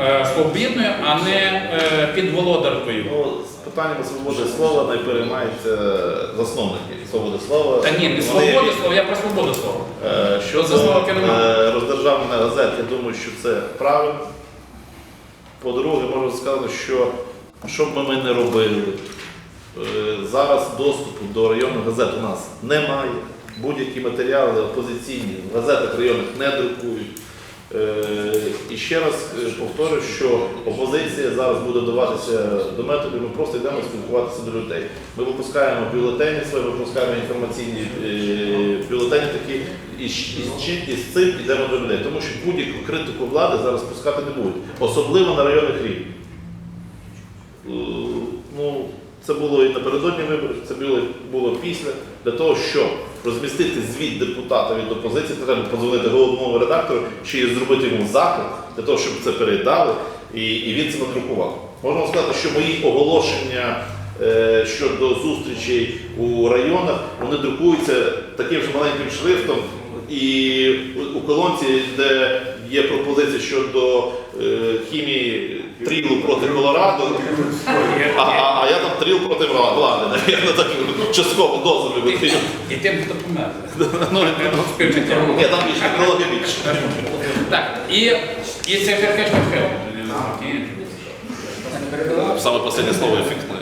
е, свобідною, а не е, підволодаркою. Ну, з питаннями свободи слова не переймаються засновники свободи слова. Та ні, не Вони- слова, я про свободу слова. Е, Щодо Засновники немає. е, роздержавлення газет, я думаю, що це правильно. По-друге, можу сказати, що що б ми не робили, е, зараз доступу до районних газет у нас немає. Будь-які матеріали опозиційні в газетах районних не друкують. Е, І ще раз е, повторю, що опозиція зараз буде вдаватися до методів, ми просто йдемо спілкуватися до людей. Ми випускаємо бюлетені свої, випускаємо інформаційні е, бюлетені такі і, з цим йдемо до людей. Тому що будь-яку критику влади зараз пускати не будуть, особливо на районних рівнях. Е, Ну, це було і напередодні виборів, це було, було після. Для того, щоб розмістити звіт депутата від опозиції, треба подзвонити головному редактору чи зробити йому заклик, для того, щоб це передали, і, і він це надрукував. Можна сказати, що мої оголошення е, щодо зустрічей у районах, вони друкуються таким же маленьким шрифтом, і у- колонці, де є пропозиція щодо е, хімії трілу проти Колорадо, а, а, а я там тріл проти вла- влади, я на так частково дозу І, і тим, хто помер. Ну, Ні, там більше некрологи більше. Так, і, і це Феркешка Ферм. Саме останнє слово ефектне.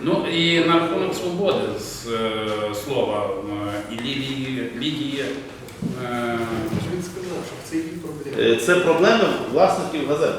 Ну і на рахунок свободи з е, слова е, і Лідії. Е, Він сказав, що в цій вік проблема. Е, Це проблеми власників газет.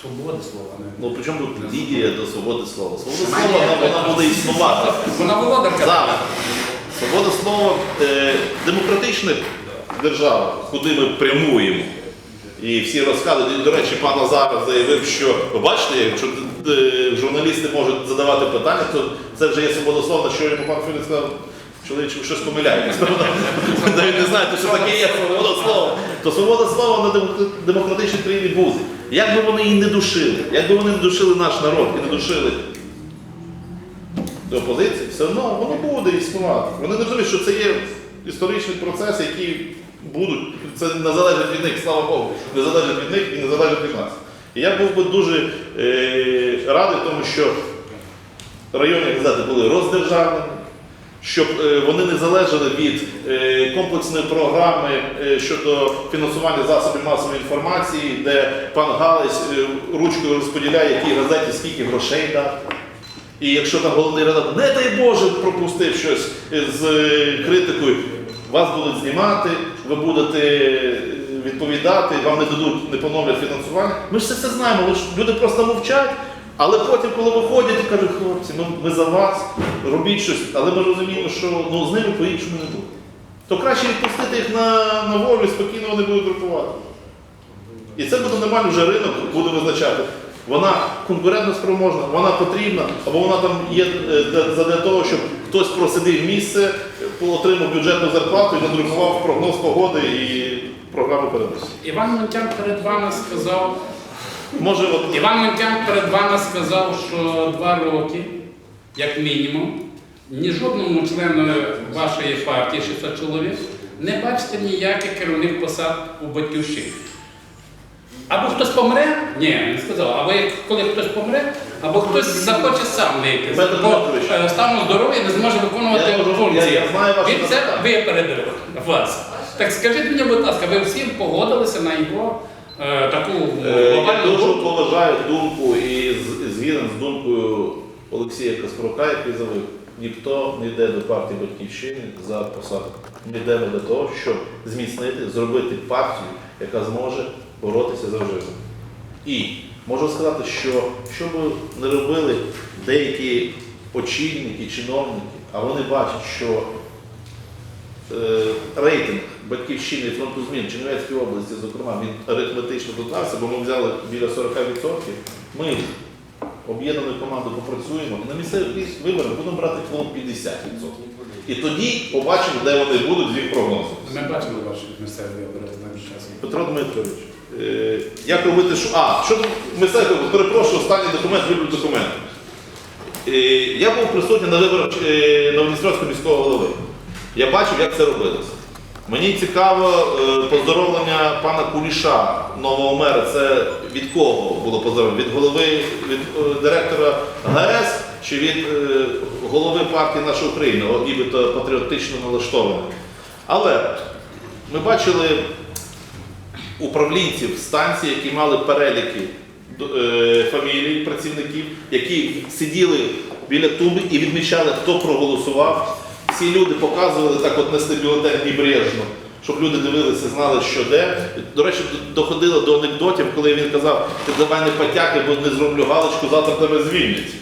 свободи слова. не- Ну при чому тут Лідія до свободи слова? Свобода слова вона, вона буде існувати. Вона володарка. Зараз. Свобода слова е, демократична держава, куди ми прямуємо. І всі розказують, і, до речі, пан Азаров заявив, що ви бачите, якщо е, журналісти можуть задавати питання, то це вже є свобода слова, на що йому пан Філіп сказав, чоловіче, ви щось помиляєтесь. Ви навіть не знаєте, що таке є свобода слова. То свобода слова на демокра- демократичній країні буде. Як би вони її не душили, як би вони не душили наш народ і не душили до опозиції, все одно воно буде існувати. Вони не розуміють, що це є історичний процес, який будуть, це не залежить від них, слава Богу, не залежить від них і не залежить від нас. І я був би дуже е, радий тому, що районні газети були роздержавлені, щоб е, вони не залежали від е, комплексної програми е, щодо фінансування засобів масової інформації, де пан Галич е, ручкою розподіляє, якій газеті скільки грошей дати. І якщо там головний редактор, не дай Боже, пропустив щось з критикою, вас будуть знімати, ви будете відповідати, вам не дадуть, не поновлять фінансування. Ми ж це все знаємо, люди просто мовчать. Але потім, коли виходять кажуть, хлопці, ну ми за вас, робіть щось, але ми розуміємо, що ну, з ними по-іншому не буде. То краще відпустити їх на, на волю, спокійно вони будуть друкувати. І це буде нормально вже ринок буде визначати. Вона конкурентно спроможна, вона потрібна, або вона там є е, для, того, щоб хтось просидив місце, е, отримав бюджетну зарплату і надрукував прогноз погоди і програму передачі. Іван Монтян перед вами сказав, Може, от Іван Монтян перед вами сказав, що два роки, як мінімум, ні жодному члену вашої партії, 600 чоловік, не бачите ніяких керівних посад у батьківщині. Або хтось помре, ні, він сказав, або коли хтось помре, або хтось захоче сам вийти, бо е, стану здоров'я не зможе виконувати функції. Він це випередив вас. Так скажіть мені, будь ласка, ви всі погодилися на його таку Е, Я глобальну дуже думку? поважаю думку і з- згіден з думкою Олексія Каспрука, який заявив, ніхто не йде до партії Батьківщини за посаду. Ми йдемо для того, щоб зміцнити, зробити партію, яка зможе боротися за вживу. І можу сказати, що що би не робили деякі очільники, чиновники, а вони бачать, що е, рейтинг батьківщини фронту змін Чернівецької області, зокрема, він арифметично додався, бо ми взяли біля 40%. Ми об'єднаною командою попрацюємо і на місцевих виборах будемо брати квот 50%. І тоді побачимо, де вони будуть з їх прогнозом. Ми бачили ваші місцеві вибори часом. Петро Дмитрович, е, як робити, що. А, що місцеві, перепрошую, останній документ, люблю документ. Е, я був присутній на виборах е, Новодністровського міського голови. Я бачив, як це робилося. Мені цікаво е, поздоровлення пана Куліша, нового мера. Це від кого було поздоровлення? Від голови, від е, директора ГАЕС чи від е, голови партії Наша Україна, о, нібито патріотично налаштований. Але ми бачили управлінців станції, які мали переліки фамілій працівників, які сиділи біля туби і відмічали, хто проголосував. Ці люди показували так, от несли бюлетень небрежно, щоб люди дивилися, знали, що де. До речі, доходило до анекдотів, коли він казав, ти давай не потяки, бо не зроблю галочку, завтра тебе звільнять.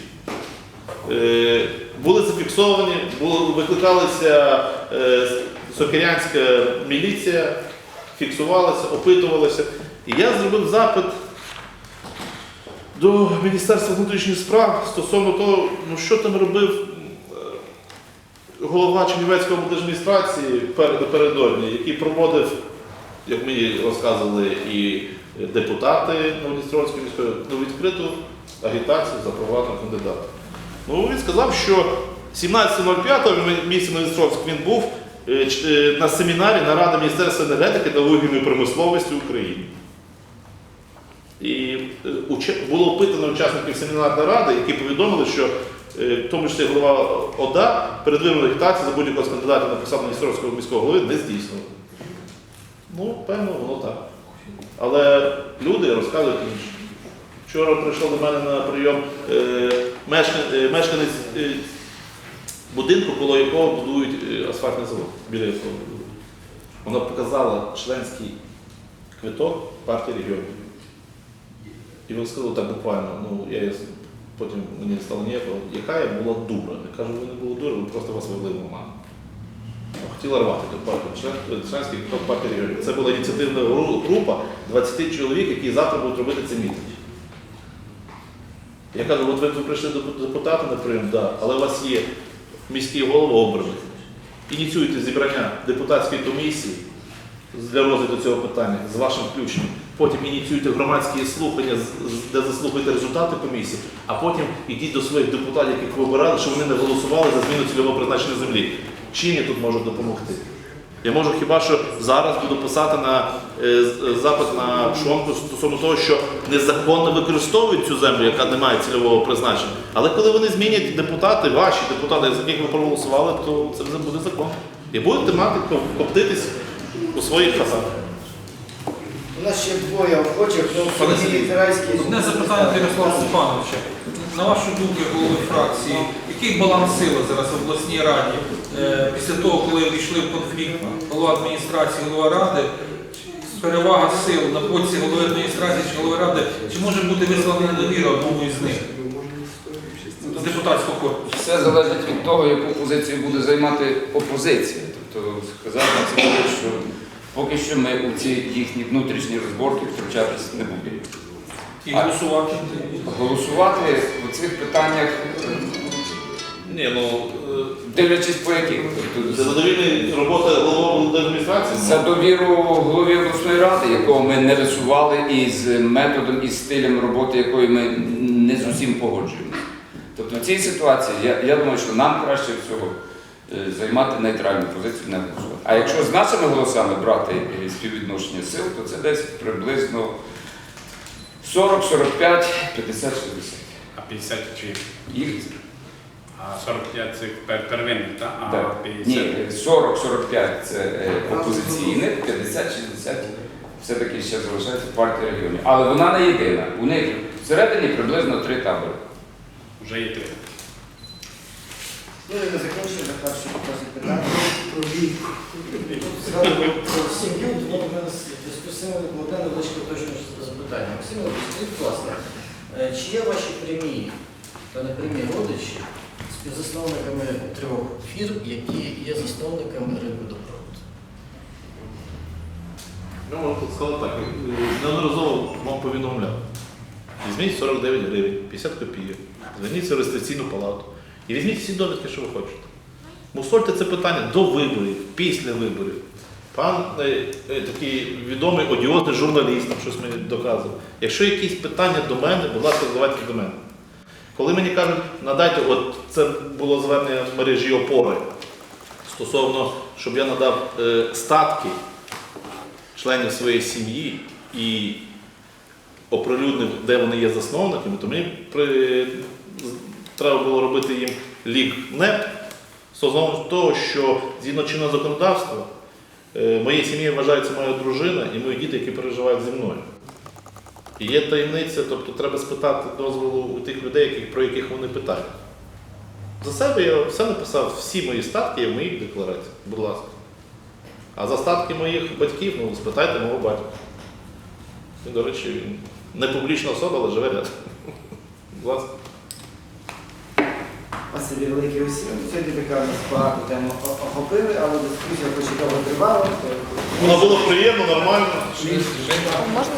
Е, були зафіксовані, викликалася е, сокирянська міліція, фіксувалася, опитувалася. І я зробив запит до Міністерства внутрішніх справ стосовно того, ну що там робив голова Чернівецької облдержадміністрації перед- напередодні, який проводив, як мені розказували, і депутати Новодністровської міської, ну, відкриту агітацію за провладного кандидата. Ну, він сказав, що 17.05 в місті Новодністровськ він був е, е, на семінарі наради Міністерства енергетики та вугільної промисловості України. І е, було опитано учасників семінарної ради, які повідомили, що в тому числі голова ОДА передвиборної агітації за будь-якого з кандидатів на посаду Міністерського міського голови не здійснював. Ну, певно, воно так. Але люди розказують інше. Вчора прийшов до мене на прийом е, е, мешканець е, будинку, коло якого будують е, асфальтний завод. Біля якого. Вона показала членський квиток партії регіонів. І він сказав так буквально, ну я їй- потім мені стало ніякого, яка я була дура. Я кажу, ви не були дура, ви просто вас вели в оману. Хотіла рвати ту партію, член, членський партії. Це була ініціативна група 20 чоловік, які завтра будуть робити це мітинг. Я кажу, от ви прийшли до депутата на прийом, да, але у вас є міський голова обраний. Ініціюйте зібрання депутатської комісії для розгляду цього питання з вашим включенням. Потім ініціюйте громадські слухання, де заслухаєте результати комісії, а потім ідіть до своїх депутатів, яких ви обирали, щоб вони не голосували за зміну цільового призначення землі. Чим я тут можу допомогти? Я можу хіба що зараз буду писати на е, запит на пшонку стосовно того, що незаконно використовують цю землю, яка не має цільового призначення. Але коли вони змінять депутати, ваші депутати, за яких ви проголосували, то це вже буде закон. І будете мати коптитись у своїх хатах. У нас ще двоє охочих, ну, Пане Сергій Сергій, Тирайський. Одне запитання до Ярослава Степановича. На вашу думку, як голови фракції, який баланс сили зараз в обласній раді е, після того, коли війшли в конфлікт голова адміністрації, голова ради, перевага сил на боці голови адміністрації чи голови ради, чи може бути висловлена недовіра одному із них з депутатського корпусу? Все залежить від того, яку позицію буде займати опозиція. Тобто сказати це буде, що поки що ми у ці їхні внутрішні розборки втручатися не будемо. І голосувати? Голосувати у цих питаннях, Ні, ну дивлячись по яких. е, Тобто, задовільна робота голови адміністрації. за довіру голові обласної ради, якого ми не висували, і з методом і стилем роботи, якої ми не з усім погоджуємося. Тобто в цій ситуації я, я думаю, що нам краще всього е, займати нейтральну позицію, не голосувати. А якщо з нашими голосами брати е, співвідношення сил, то це десь приблизно 40, 45, 50, 60. А 50 чи Їх а 45 це пер- первинних, так? А так. 50 Ні, 40-45 це е, опозиційних, 50-60 все-таки ще залишається партія регіонів. Але вона не єдина. У них всередині приблизно три табори. вже є три. Ну, і не закінчили за перше питання. Про вік. Про сім'ю, тому в нас дискусійне одне невеличке точне запитання. Максим, скажіть, будь ласка, е, чи є ваші прямі та непрямі родичі співзасновниками трьох фірм, які є засновниками ринку добробут? Ну, можна тут сказати так, е, неодноразово вам повідомляв. Візьміть 49 гривень, 50 копійок, зверніться в реєстраційну палату і візьміть всі довідки, що ви хочете. Мусольте це питання до виборів, після виборів. Пан е, е, такий відомий одіозний журналіст, там щось мені доказував. Якщо якісь питання до мене, будь ласка, задавайте до мене. Коли мені кажуть, надайте, от це було звернення в мережі опори стосовно щоб я надав е, статки членів своєї сім'ї і оприлюднив, де вони є засновниками, то мені при... треба було робити їм лік НЕП стосовно того, що згідно чинного законодавства е, моєю сім'єю вважається моя дружина і мої діти, які переживають зі мною. І є таємниця, тобто треба спитати дозволу у тих людей, про яких вони питають. За себе я все написав, всі мої статки є в моїх деклараціях, будь ласка. А за статки моїх батьків, ну спитайте мого батька. Він, до речі, він не публічна особа, але живе рядом. Будь ласка. Василі великі осіб. Сьогодні така у нас багато тему охопили, але дискусія хоч і довго тривала. то- Воно було приємно, нормально. Можна